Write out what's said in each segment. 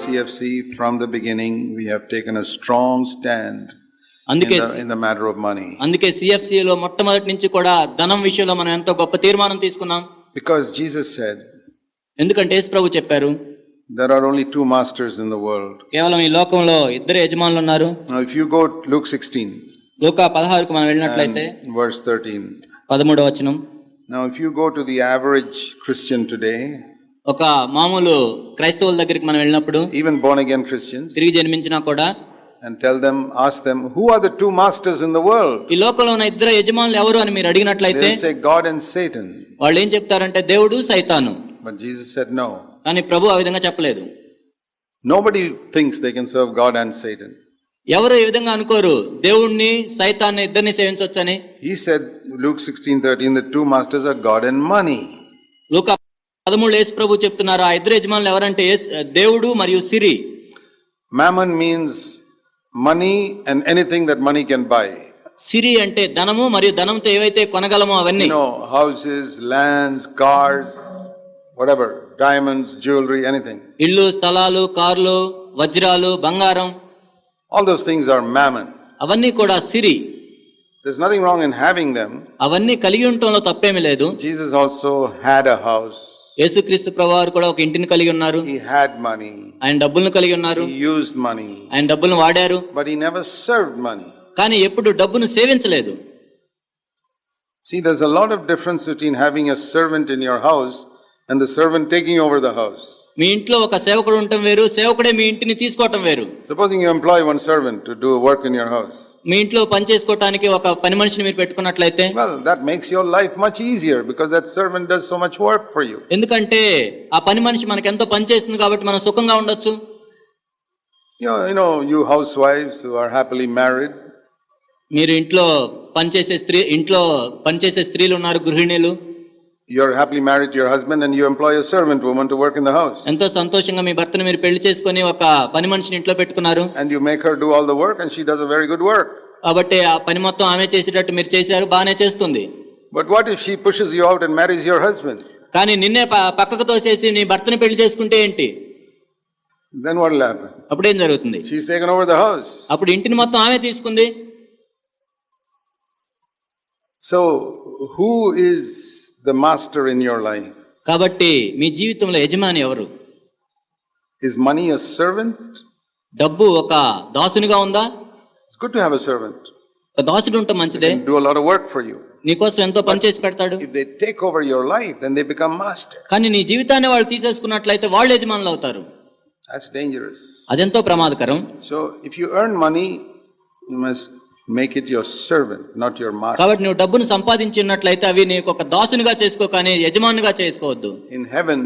CFC, from the beginning, we have taken a strong stand అందుకే in the matter of money. అందుకే సిఎఫ్సిలో మొట్టమొదటి నుంచి కూడా ధనం విషయంలో మనం ఎంతో గొప్ప తీర్మానం తీసుకున్నాం Because Jesus said, ఎందుకంటే యేసు ప్రభు చెప్పారు there are only two masters in the world. కేవలం ఈ లోకంలో ఇద్దరు యజమానులు ఉన్నారు Now, if you go Luke 16, లూకా పదహారుకు మనం వెళ్ళినట్లయితే verse 13. పదమూడవ వచనం Now, if you go to the average Christian today, ఒక మామూలు క్రైస్తవుల దగ్గరికి మనం వెళ్ళినప్పుడు even born again Christians, తిరిగి జన్మించినా కూడా and tell them, ask them, who are the two masters in the world? ఈ లోకంలో ఉన్న ఇద్దరు యజమానులు ఎవరు అని మీరు అడిగినట్లయితే say God and Satan. వాళ్ళు ఏం చెప్తారంటే దేవుడు సైతాను But Jesus said, no. కానీ ప్రభు ఆ విధంగా చెప్పలేదు Nobody thinks they can serve God and Satan. ఎవరు ఈ విధంగా అనుకోరు దేవుణ్ణి సైతాన్ని ఇద్దరిని సేవించవచ్చని He said, Luke 16 13, the two masters are God and money. లూకా పదమూడు యేసు ప్రభు చెప్తున్నారు. ఆ ఇద్దరు యజమానులు ఎవరంటే దేవుడు మరియు సిరి. Mammon means money and anything that money can buy సిరి అంటే ధనము మరియు ధనంతో ఏవైతే కొనగలమో అవన్నీ. Houses lands cars whatever diamonds jewellery anything ఇల్లు స్థలాలు కార్లు వజ్రాలు బంగారం. All those things are mammon అవన్నీ కూడా సిరి. There is nothing wrong in having them అవన్నీ కలిగి ఉండటంలో తప్పేమీ లేదు. Jesus also had a house యేసుక్రీస్తు ప్రభువారు కూడా ఒక ఇంటిని కలిగి ఉన్నారు He had money. ఆయన డబ్బులను కలిగి ఉన్నారు He used money. ఆయన డబ్బులను వాడారు But he never served money. కానీ ఎప్పుడు డబ్బును సేవించలేదు See, there's a lot of difference between having a servant in your house and the servant taking over the house. మీ ఇంట్లో ఒక సేవకుడు ఉండటం వేరు సేవకుడే మీ ఇంటిని తీసుకోవటం వేరు Supposing you employ one servant to do work in your house. మీ ఇంట్లో పని చేసుకోవడానికి ఒక పని మనిషిని మీరు పెట్టుకున్నట్లయితే that makes your life much easier because that servant does so much work for you ఎందుకంటే ఆ పని మనిషి మనకి ఎంతో పని చేస్తుంది కాబట్టి మనం సుఖంగా ఉండొచ్చు. యు నో యు హౌస్ వైఫ్స్ హు ఆర్ హ్యాపీలీ మ్యారీడ్ మీరు ఇంట్లో పని చేసే స్త్రీ ఇంట్లో పని చేసే స్త్రీలు ఉన్నారు గృహిణీలు. You're happily married to your husband and you employ a servant woman to work in the house. ఎంతో సంతోషంగా మీ భర్తను మీరు పెళ్ళి చేసుకొని ఒక పని మనిషిని ఇంట్లో పెట్టుకున్నారు And you make her do all the work and she does a very good work. కాబట్టి ఆ పని మొత్తం ఆమె చేసేటట్టు మీరు చేశారు బాగానే చేస్తుంది But what if she pushes you out and marries your husband? కానీ నిన్నే పక్కకు తోసేసి నీ భర్తను పెళ్ళి చేసుకుంటే ఏంటి Then what will happen? అప్పుడేం జరుగుతుంది She's taken over the house. అప్పుడు ఇంటిని మొత్తం ఆమె తీసుకుంది So, who is the master in your life? కాబట్టి మీ జీవితంలో యజమాని ఎవరు Is money a servant? డబ్బు ఒక దాసునిగా ఉందా It's good to have a servant. ఒక దాసుడు ఉంటే మంచిదే They do a lot of work for you. నీకోసం ఎంతో పని చేసి పెడతాడు If they take over your life, then they become master. కానీ నీ జీవితాన్ని వాళ్ళు తీసేసుకున్నట్లయితే వాళ్ళు యజమానులు అవుతారు That's dangerous. అదెంతో ప్రమాదకరం So, if you earn money, you must make it your servant not your master కాబట్టి నువ్వు డబ్బును సంపాదించినట్లయితే అవి నీకు ఒక దాసునిగా చేసుకో కానీ యజమానుగా చేసుకోవద్దు. In heaven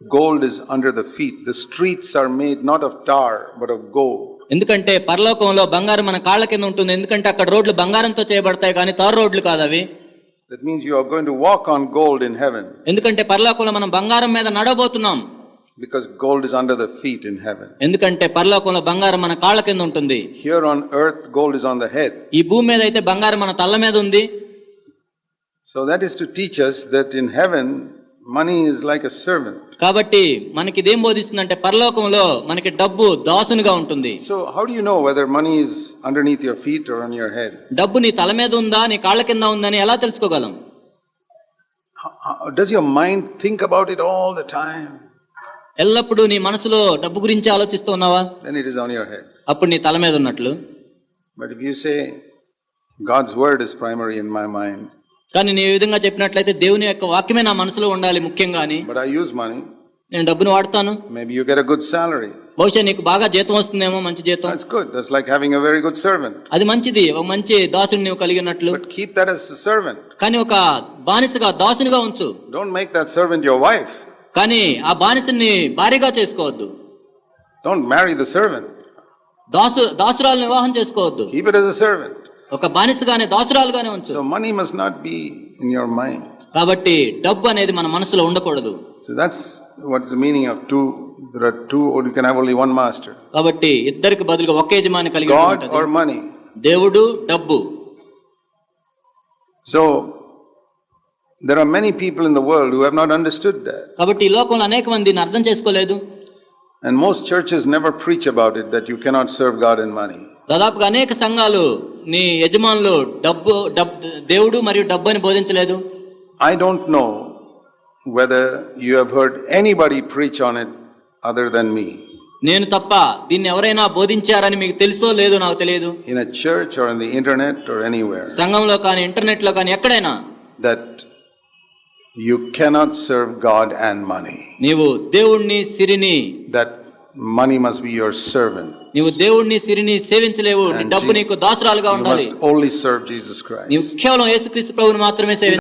gold is under the feet the streets are made not of tar but of gold ఎందుకంటే పరలోకంలో బంగారం మన కాళ్ళ కింద ఉంటుంది. ఎందుకంటే అక్కడ రోడ్లు బంగారంతో చేయబడతాయి కానీ తార్ రోడ్లు కాదు అవి. That means you are going to walk on gold in heaven ఎందుకంటే పరలోకంలో మనం బంగారం మీద నడవబోతున్నాం. Because gold is under the feet in heaven. ఎందుకంటే పరలోకంలో బంగారం మన కాళ్ళ కింద ఉంటుంది Here on earth, gold is on the head. ఈ భూమి మీద అయితే బంగారం మన తల్ల మీద ఉంది So that is to teach us that in heaven, money is like a servant. కాబట్టి మనకి ఇదేం బోధిస్తుందంటే పరలోకంలో మనకి డబ్బు దాసునిగా ఉంటుంది So, how do you know whether money is underneath your feet or on your head? డబ్బు నీ తల మీద ఉందా నీ కాళ్ళ కింద ఉందని ఎలా తెలుసుకోగలం Does your mind think about it all the time? ఎల్లప్పుడూ నీ మనసులో డబ్బు గురించి ఆలోచిస్తూ ఉన్నావా? దెన్ ఇట్ ఇస్ అప్పుడు నీ తల మీద ఉన్నట్లు. But if you say God's word is primary in my mind కానీ నేను ఈ విధంగా చెప్పినట్లయితే దేవుని యొక్క వాక్యమే నా మనసులో ఉండాలి ముఖ్యంగా అని. బట్ ఐ యూస్ మనీ నేను డబ్బును వాడతాను. Maybe you get a good salary బహుశా నీకు బాగా జీతం వస్తుందేమో మంచి జీతం. That's good that's like having a very good servant అది మంచిది. ఒక మంచి దాసుని నీవు కలిగి ఉన్నట్లు. But keep that as servant కానీ ఒక బానిసగా దాసునిగా ఉంచు. Don't make that servant your wife కానీ ఆ బానిసని భారీగా చేసుకోవద్దు. డోంట్ మ్యారీ ద సర్వెంట్ దాసు దాసురాలను వివాహం చేసుకోవద్దు. Keep it as a servant ఒక బానిసగానే దాసురాలుగానే ఉంచు. So money must not be in your mind కాబట్టి డబ్బు అనేది మన మనసులో ఉండకూడదు. So that's what is the meaning of two there are two you can have only one master కాబట్టి ఇద్దరికి బదులుగా ఒకే యజమాని కలిగి ఉండాలి గాడ్ ఆర్ మనీ దేవుడు డబ్బు. So there are many people in the world who have not understood that. కాబట్టి ఈ లోకంలో అనేక మంది దీన్ని అర్థం చేసుకోలేదు And most churches never preach about it, that you cannot serve God in money. దాదాపుగా అనేక సంఘాలు నీ యజమానులు డబ్బు డబ్ దేవుడు మరియు డబ్బు అని బోధించలేదు I don't know whether you have heard anybody preach on it other than me. నేను తప్ప దీన్ని ఎవరైనా బోధించారని మీకు తెలుసో లేదో నాకు తెలియదు In a church or on the internet or anywhere, సంఘంలో కానీ ఇంటర్నెట్లో కానీ ఎక్కడైనా that you cannot serve God and money. నీవు దేవుణ్ణి సిరిని That money must be your servant. నీవు దేవుణ్ణి సిరిని సేవించలేవు నీ And డబ్బు Je- నీకు దాసురాలుగా You ఉండాలి must only serve Jesus Christ. నీవు కేవలం యేసుక్రీస్తు ప్రభుని మాత్రమే సేవించాలి